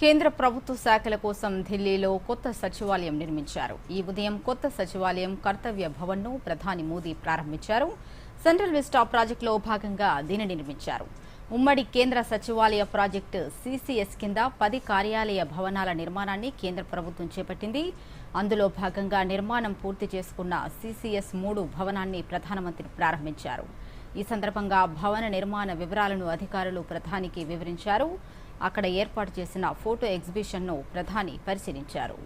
కేంద్ర ప్రభుత్వ శాఖల కోసం ఢిల్లీలో కొత్త సచివాలయం నిర్మించారు. ఈ ఉదయం కొత్త సచివాలయం కర్తవ్య భవన్ను ప్రధాని మోదీ ప్రారంభించారు. సెంట్రల్ విస్టా ప్రాజెక్టులో భాగంగా దీనిని నిర్మించారు. ఉమ్మడి కేంద్ర సచివాలయ ప్రాజెక్టు సీసీఎస్ కింద పది కార్యాలయ భవనాల నిర్మాణాన్ని కేంద్ర ప్రభుత్వం చేపట్టింది. అందులో భాగంగా నిర్మాణం పూర్తి చేసుకున్న సీసీఎస్ మూడు భవనాన్ని ప్రధానమంత్రి ప్రారంభించారు. ఈ సందర్భంగా భవన నిర్మాణ వివరాలను అధికారులు ప్రధానికి వివరించారు. అక్కడ ఏర్పాటు చేసిన ఫోటో ఎగ్జిబిషన్ను ప్రధాని పరిశీలించారు.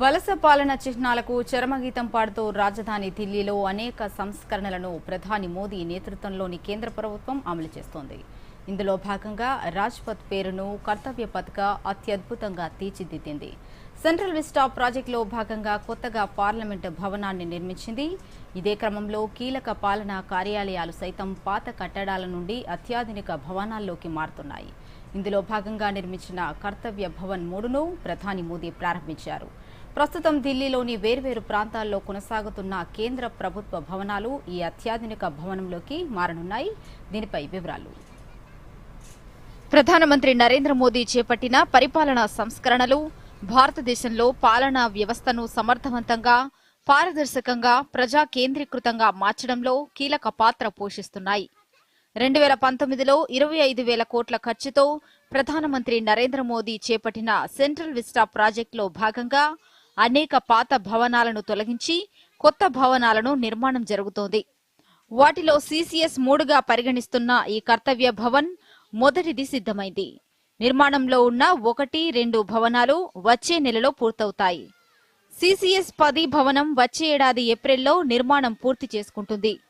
వలస పాలన చిహ్నాలకు చరమగీతం పాడుతూ రాజధాని ఢిల్లీలో అనేక సంస్కరణలను ప్రధాని మోదీ నేతృత్వంలోని కేంద్ర ప్రభుత్వం అమలు చేస్తోంది. ఇందులో భాగంగా రాజ్పథ్ పేరును కర్తవ్య పథగా అత్యద్భుతంగా తీర్చిదిద్దింది. సెంట్రల్ విస్టా ప్రాజెక్టులో భాగంగా కొత్తగా పార్లమెంటు భవనాన్ని నిర్మించింది. ఇదే క్రమంలో కీలక పాలనా కార్యాలయాలు సైతం పాత కట్టడాల నుండి అత్యాధునిక భవనాల్లోకి మారుతున్నాయి. ఇందులో భాగంగా నిర్మించిన కర్తవ్య భవన్ మూడును ప్రధాని మోదీ ప్రారంభించారు. ప్రస్తుతం ఢిల్లీలోని వేర్వేరు ప్రాంతాల్లో కొనసాగుతున్న కేంద్ర ప్రభుత్వ భవనాలు ఈ అత్యాధునిక భవనంలోకి మారనున్నాయి. దీనిపై వివరాలు. ప్రధానమంత్రి నరేంద్ర మోదీ చేపట్టిన పరిపాలనా సంస్కరణలు భారతదేశంలో పాలనా వ్యవస్థను సమర్థవంతంగా పారదర్శకంగా ప్రజా కేంద్రీకృతంగా మార్చడంలో కీలక పాత్ర పోషిస్తున్నాయి. రెండు వేల పంతొమ్మిదిలో ఇరవై ఐదు వేల కోట్ల ఖర్చుతో ప్రధానమంత్రి నరేంద్ర మోదీ చేపట్టిన సెంట్రల్ విస్టా ప్రాజెక్టులో భాగంగా అనేక పాత భవనాలను తొలగించి కొత్త భవనాలను నిర్మాణం జరుగుతోంది. వాటిలో సీసీఎస్ మూడుగా పరిగణిస్తున్న ఈ కర్తవ్య భవన్ మొదటిది సిద్ధమైంది. నిర్మాణంలో ఉన్న ఒకటి రెండు భవనాలు వచ్చే నెలలో పూర్తవుతాయి. సీసీఎస్ పది భవనం వచ్చే ఏడాది ఏప్రిల్లో నిర్మాణం పూర్తి చేసుకుంటుంది.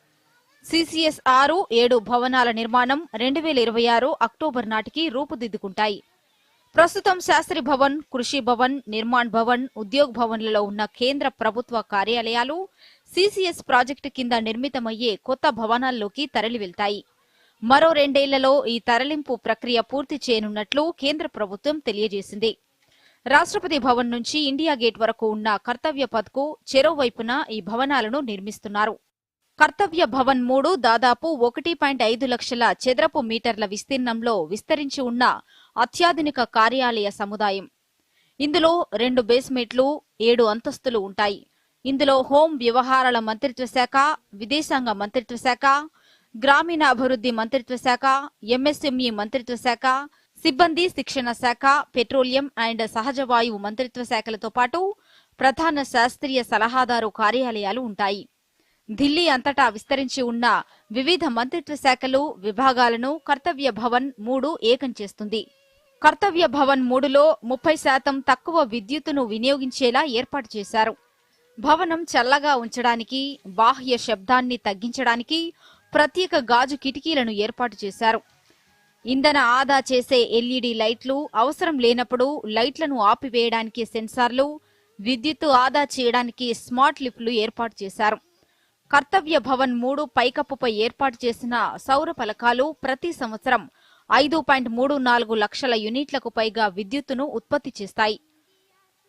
సీసీఎస్ ఆరు ఏడు భవనాల నిర్మాణం రెండు వేల ఇరవై ఆరు అక్టోబర్ నాటికి రూపుదిద్దుకుంటాయి. ప్రస్తుతం శాస్త్రి భవన్ కృషి భవన్ నిర్మాణ్ భవన్ ఉద్యోగ్ భవన్లలో ఉన్న కేంద్ర ప్రభుత్వ కార్యాలయాలు సిసిఎస్ ప్రాజెక్టు కింద నిర్మితమయ్యే కొత్త భవనాల్లోకి తరలి వెళ్తాయి మరో రెండేళ్ళలో ఈ తరలింపు ప్రక్రియ పూర్తి చేయనున్నట్లు కేంద్ర ప్రభుత్వం తెలియజేసింది. రాష్ట్రపతి భవన్ నుంచి ఇండియా గేట్ వరకు ఉన్న కర్తవ్య పథ్కు చెరోవైపున ఈ భవనాలను నిర్మిస్తున్నారు. కర్తవ్య భవన్ మూడు దాదాపు ఒకటి పాయింట్ ఐదు లక్షల చదరపు మీటర్ల విస్తీర్ణంలో విస్తరించి ఉన్న అత్యాధునిక కార్యాలయ సముదాయం. ఇందులో రెండు బేస్మెంట్లు ఏడు అంతస్తులు ఉంటాయి. ఇందులో హోం వ్యవహారాల మంత్రిత్వ శాఖ విదేశాంగ మంత్రిత్వ శాఖ గ్రామీణాభివృద్ధి మంత్రిత్వ శాఖ ఎంఎస్ఎంఈ మంత్రిత్వ శాఖ సిబ్బంది శిక్షణ శాఖ పెట్రోలియం అండ్ సహజ వాయువు మంత్రిత్వ శాఖలతో పాటు ప్రధాన శాస్త్రీయ సలహాదారు కార్యాలయాలు ఉంటాయి. ఢిల్లీ అంతటా విస్తరించి ఉన్న వివిధ మంత్రిత్వ శాఖలు విభాగాలను కర్తవ్య భవన్ మూడు ఏకం చేస్తుంది. కర్తవ్య భవన్ మూడులో ముప్పై శాతం తక్కువ విద్యుత్తును వినియోగించేలా ఏర్పాటు చేశారు. భవనం చల్లగా ఉంచడానికి బాహ్య శబ్దాన్ని తగ్గించడానికి ప్రత్యేక గాజు కిటికీలను ఏర్పాటు చేశారు. ఇంధన ఆదా చేసే ఎల్ఈడి లైట్లు అవసరం లేనప్పుడు లైట్లను ఆపివేయడానికి సెన్సార్లు విద్యుత్తు ఆదా చేయడానికి స్మార్ట్ లిఫ్ట్లు ఏర్పాటు చేశారు. కర్తవ్య భవన్ మూడు పైకప్పుపై ఏర్పాటు చేసిన సౌర ఫలకాలు ప్రతి సంవత్సరం ఐదు పాయింట్ మూడు నాలుగు లక్షల యూనిట్లకు పైగా విద్యుత్తును ఉత్పత్తి చేస్తాయి.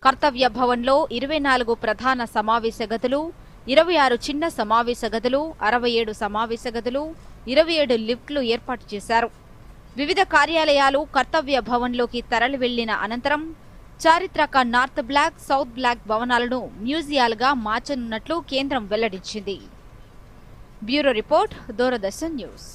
కర్తవ్య భవన్లో ఇరవై నాలుగు ప్రధాన సమావేశ గదులు ఇరవై ఆరు చిన్న సమావేశ గదులు అరవై ఏడు సమావేశ గదులు ఇరవై ఏడు లిఫ్ట్లు ఏర్పాటు చేశారు. వివిధ కార్యాలయాలు కర్తవ్య భవన్లోకి తరలి వెళ్ళిన అనంతరం చారిత్రక నార్త్ బ్లాక్ సౌత్ బ్లాక్ భవనాలను మ్యూజియాలుగా మార్చనున్నట్లు కేంద్రం వెల్లడించింది. Bureau report Doordarshan news.